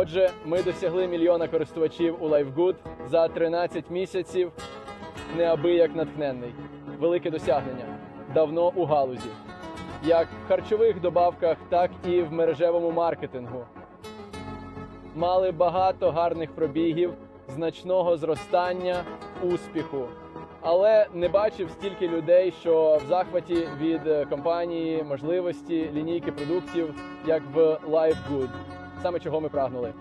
Отже, ми досягли мільйона користувачів у LifeGood за 13 місяців. Неабияк натхненний. Велике досягнення. Давно у галузі. Як в харчових добавках, так і в мережевому маркетингу. Мали багато гарних пробігів, значного зростання, успіху. Але не бачив стільки людей, що в захваті від компанії, можливості, лінійки продуктів, як в LifeGood. Саме чого ми прагнули.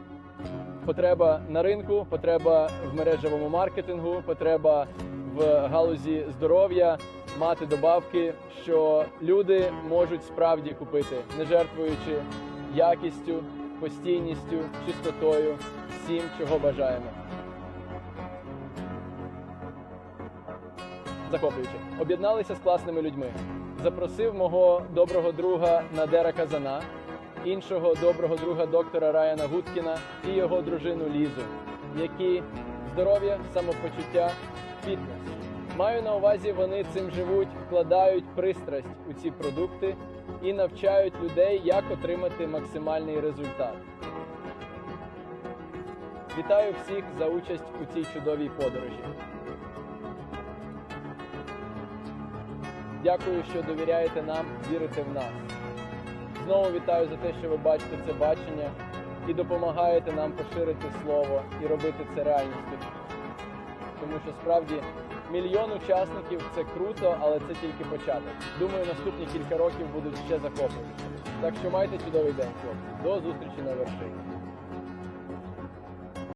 Потреба на ринку, потреба в мережевому маркетингу, потреба в галузі здоров'я, мати добавки, що люди можуть справді купити, не жертвуючи якістю, постійністю, чистотою, всім, чого бажаємо. Захоплююче. Об'єдналися з класними людьми. Запросив мого доброго друга Надера Казана, іншого доброго друга доктора Раяна Гудкіна і його дружину Лізу, які здоров'я, самопочуття, фітнес. Маю на увазі, вони цим живуть, вкладають пристрасть у ці продукти і навчають людей, як отримати максимальний результат. Вітаю всіх за участь у цій чудовій подорожі. Дякую, що довіряєте нам, вірите в нас. Знову вітаю за те, що ви бачите це бачення і допомагаєте нам поширити слово і робити це реальністю. Тому що справді мільйон учасників це круто, але це тільки початок. Думаю, наступні кілька років будуть ще захоплені. Так що майте чудовий день, хлопці. До зустрічі на вершині.